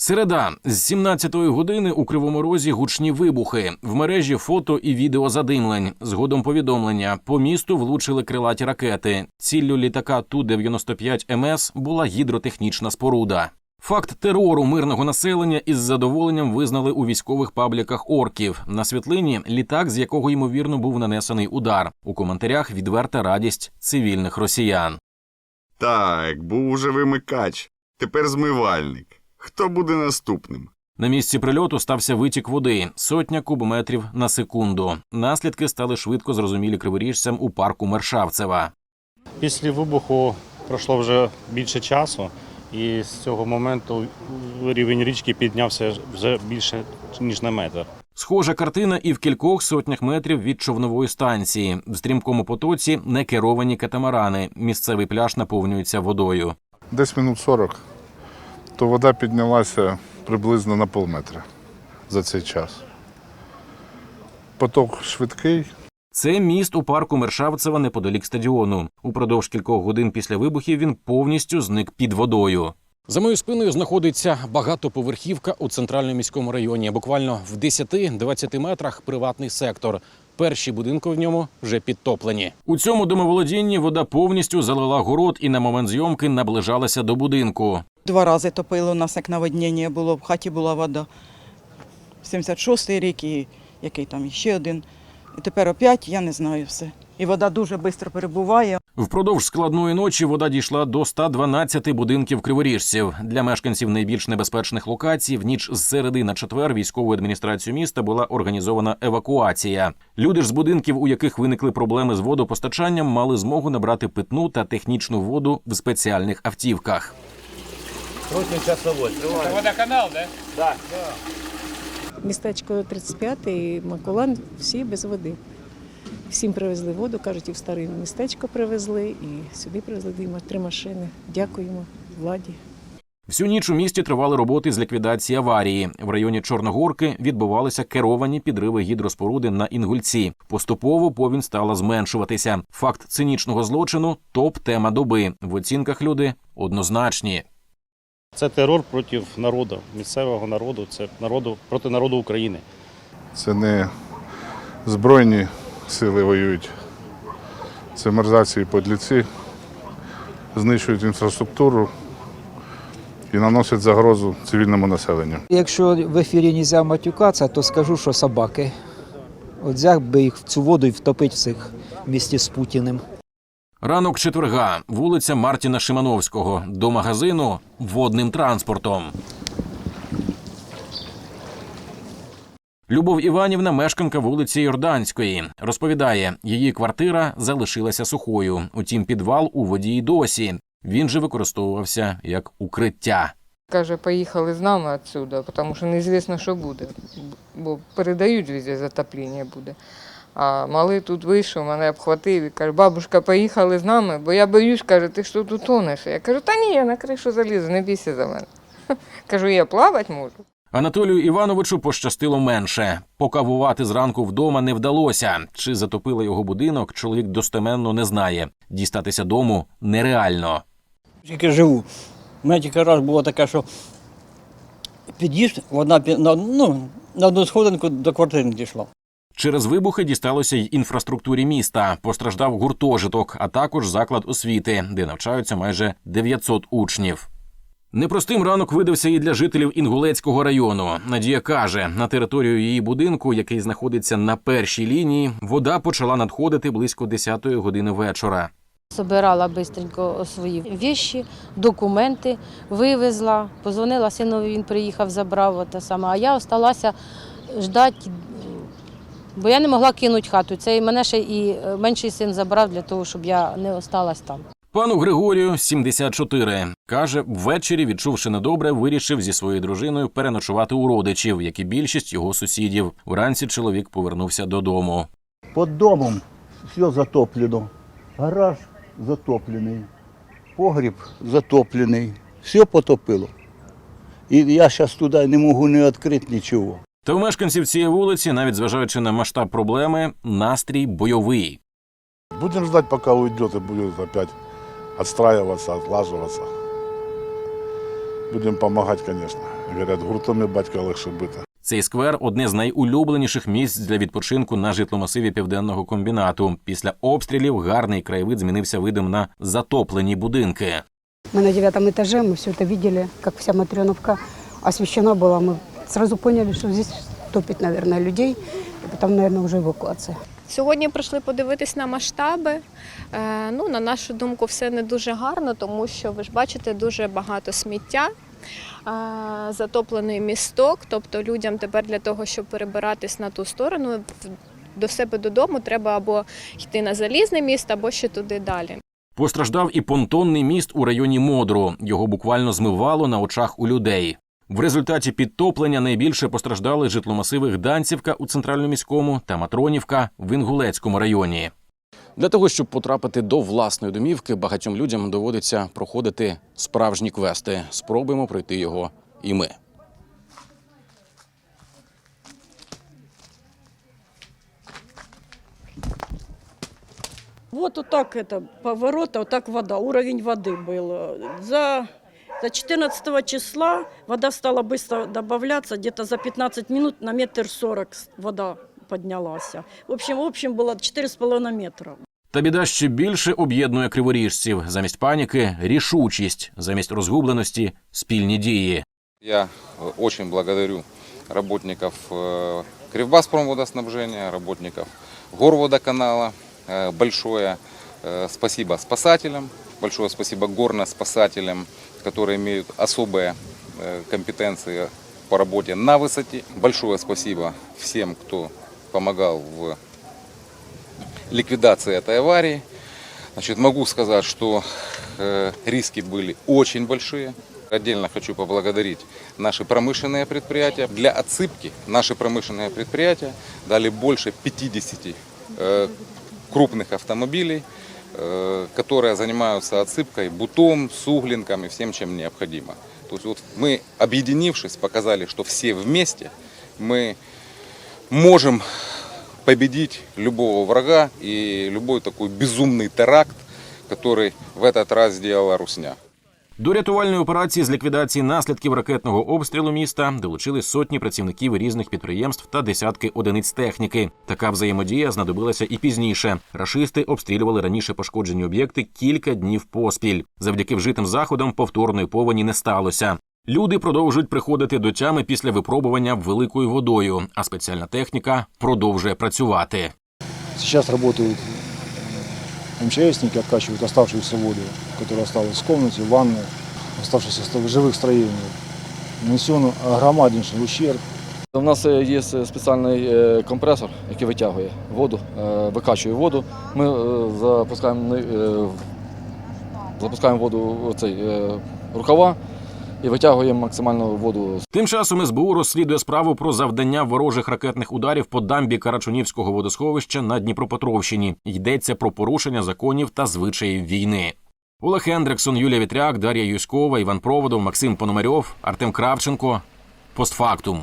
Середа з 17-ї години у Кривому Розі гучні вибухи. В мережі фото і відео задимлень. Згодом повідомлення по місту влучили крилаті ракети. Ціллю літака Ту-95 МС була гідротехнічна споруда. Факт терору мирного населення із задоволенням визнали у військових пабліках орків. На світлині літак, з якого ймовірно був нанесений удар. У коментарях відверта радість цивільних росіян. Так, був уже вимикач. Тепер змивальник. Хто буде наступним? На місці прильоту стався витік води сотня кубометрів на секунду. Наслідки стали швидко зрозумілі криворіжцям у парку Мершавцева. Після вибуху пройшло вже більше часу, і з цього моменту рівень річки піднявся вже більше ніж на метр. Схожа картина і в кількох сотнях метрів від човнової станції. В стрімкому потоці некеровані катамарани. Місцевий пляж наповнюється водою. Десь минут 40, то вода піднялася приблизно на полметра за цей час. Поток швидкий, Це міст у парку Мершавцева неподалік стадіону. Упродовж кількох годин після вибухів він повністю зник під водою. За моєю спиною знаходиться багатоповерхівка у центральному міському районі. Буквально в 10-20 метрах приватний сектор. Перші будинки в ньому вже підтоплені. У цьому домоволодінні вода повністю залила город і на момент зйомки наближалася до будинку. Два рази топило у нас, як наводнення було, в хаті була вода. 76-й рік і який там ще один. І тепер опять я не знаю все. І вода дуже швидко перебуває. Впродовж складної ночі вода дійшла до 112 будинків криворіжців. Для мешканців найбільш небезпечних локацій в ніч з середи на четвер військовою адміністрацією міста була організована евакуація. Люди ж з будинків, у яких виникли проблеми з водопостачанням, мали змогу набрати питну та технічну воду в спеціальних автівках. Містечко 35 і Макулан всі без води. Всім привезли воду, кажуть, і в старе містечко привезли, і сюди привезли три машини. Дякуємо владі. Всю ніч у місті тривали роботи з ліквідації аварії. В районі Чорногорки відбувалися керовані підриви гідроспоруди на Інгульці. Поступово повінь стала зменшуватися. Факт цинічного злочину топ тема доби. В оцінках люди однозначні. Це терор проти народу, місцевого народу, це народу проти народу України. це не збройні сили воюють, це мерзаці і подліці, знищують інфраструктуру і наносять загрозу цивільному населенню. Якщо в ефірі не можна матюкатися, то скажу, що собаки. От взяв би їх в цю воду і втопити всіх в місті з Путіним. Ранок четверга, вулиця Мартіна Шимановського, до магазину водним транспортом. Любов Іванівна, мешканка вулиці Йорданської, розповідає, її квартира залишилася сухою. Утім, підвал у воді й досі. Він же використовувався як укриття. Каже, поїхали з нами відсюди, тому що неізвісно, що буде. Бо передають везде затоплення буде. А малий тут вийшов, мене обхватив і каже, бабушка, поїхали з нами, бо я боюсь, каже, ти що тут тонеш? Я кажу, та ні, я на кришу залізу, не бійся за мене. Кажу, я плавати можу. Анатолію Івановичу пощастило менше. Покавувати зранку вдома не вдалося. Чи затопило його будинок, чоловік достеменно не знає. Дістатися дому нереально. Тільки живу. У мене тільки раз було таке, що під'їзд, одна пі- на, ну, на одну сходинку до квартири не дійшла. Через вибухи дісталося й інфраструктурі міста. Постраждав гуртожиток, а також заклад освіти, де навчаються майже 900 учнів. Непростим ранок видався і для жителів Інгулецького району. Надія каже, на територію її будинку, який знаходиться на першій лінії, вода почала надходити близько 10-ї години вечора. Собирала швидко свої віші, документи, вивезла, позвонила синові, він приїхав, забрав те саме. А я осталася ждати, бо я не могла кинути хату. Це і мене ще і е, менший син забрав для того, щоб я не осталась там. Пану Григорію 74. Каже, ввечері, відчувши недобре, вирішив зі своєю дружиною переночувати у родичів, як і більшість його сусідів. Вранці чоловік повернувся додому. Под домом все затоплено. Гараж затоплений, погріб затоплений. Все потопило. І я зараз туди не можу не відкрити нічого. Та у мешканців цієї вулиці, навіть зважаючи на масштаб проблеми, настрій бойовий. Будемо ждати, поки уйдет і буде опять відстраюватися, отлажуватися. Будемо допомагати, звісно. Говорять, гуртом і батька легше бити. Цей сквер одне з найулюбленіших місць для відпочинку на житломасиві південного комбінату. Після обстрілів гарний краєвид змінився видом на затоплені будинки. Мы на девятом этаже, мы все это видели, как вся Матрёновка освещена была. Мы сразу поняли, что здесь топит, наверное, людей, и потом, наверное, уже эвакуация. Сьогодні прийшли подивитись на масштаби. Е, ну, на нашу думку, все не дуже гарно, тому що ви ж бачите дуже багато сміття. е, Затоплений місток, тобто людям тепер для того, щоб перебиратись на ту сторону, до себе додому треба або йти на залізне міст, або ще туди далі. Постраждав і понтонний міст у районі Модру. Його буквально змивало на очах у людей. В результаті підтоплення найбільше постраждали житломасиви Гданцівка у центральному міському та Матронівка в Інгулецькому районі. Для того, щоб потрапити до власної домівки, багатьом людям доводиться проходити справжні квести. Спробуємо пройти його і ми. Вот вот так это, поворота, вот так вода, уровень воды был. За, за 14 числа вода стала быстро добавляться, где-то за 15 минут на метр сорок вода поднялась. В общем, в общем было 4,5 метра. Та біда ще більше об'єднує криворіжців. Замість паніки рішучість, замість розгубленості спільні дії. Я э, очень благодарю работников э, Кривбаспромводоснабжения, работников Горводоканала. Э, Большое э, Спасибо спасателям, большое спасибо горно-спасателям, которые имеют особые э, компетенции по работе на высоте. Большое спасибо всем, кто помогал в ликвидации этой аварии. Значит, могу сказать, что э, риски были очень большие. Отдельно хочу поблагодарить наши промышленные предприятия. Для отсыпки наши промышленные предприятия дали больше 50 э, крупных автомобилей, э, которые занимаются отсыпкой бутом, суглинком и всем, чем необходимо. То есть вот мы, объединившись, показали, что все вместе мы можем победить любого врага и любой такой безумный теракт, который в этот раз сделала Русня. До рятувальної операції з ліквідації наслідків ракетного обстрілу міста долучили сотні працівників різних підприємств та десятки одиниць техніки. Така взаємодія знадобилася і пізніше. Рашисти обстрілювали раніше пошкоджені об'єкти кілька днів поспіль. Завдяки вжитим заходам повторної повені не сталося. Люди продовжують приходити до тями після випробування великою водою, а спеціальна техніка продовжує працювати. Сейчас работают МЧСники, откачивают оставшуюся воду, которая осталась в комнате, в ванной, оставшихся живых строений. Нанесен громаднейший ущерб. У нас е, є спеціальний е, компресор, який витягує воду, е, викачує воду. Ми е, запускаємо, е, запускаємо воду в цей е, рукава і витягуємо максимально воду Тим часом СБУ розслідує справу про завдання ворожих ракетних ударів по дамбі Карачунівського водосховища на Дніпропетровщині. Йдеться про порушення законів та звичаїв війни. Олег Ендрексон, Юлія Вітряк, Дар'я Юськова, Іван Проводов, Максим Пономарьов, Артем Кравченко. Постфактум.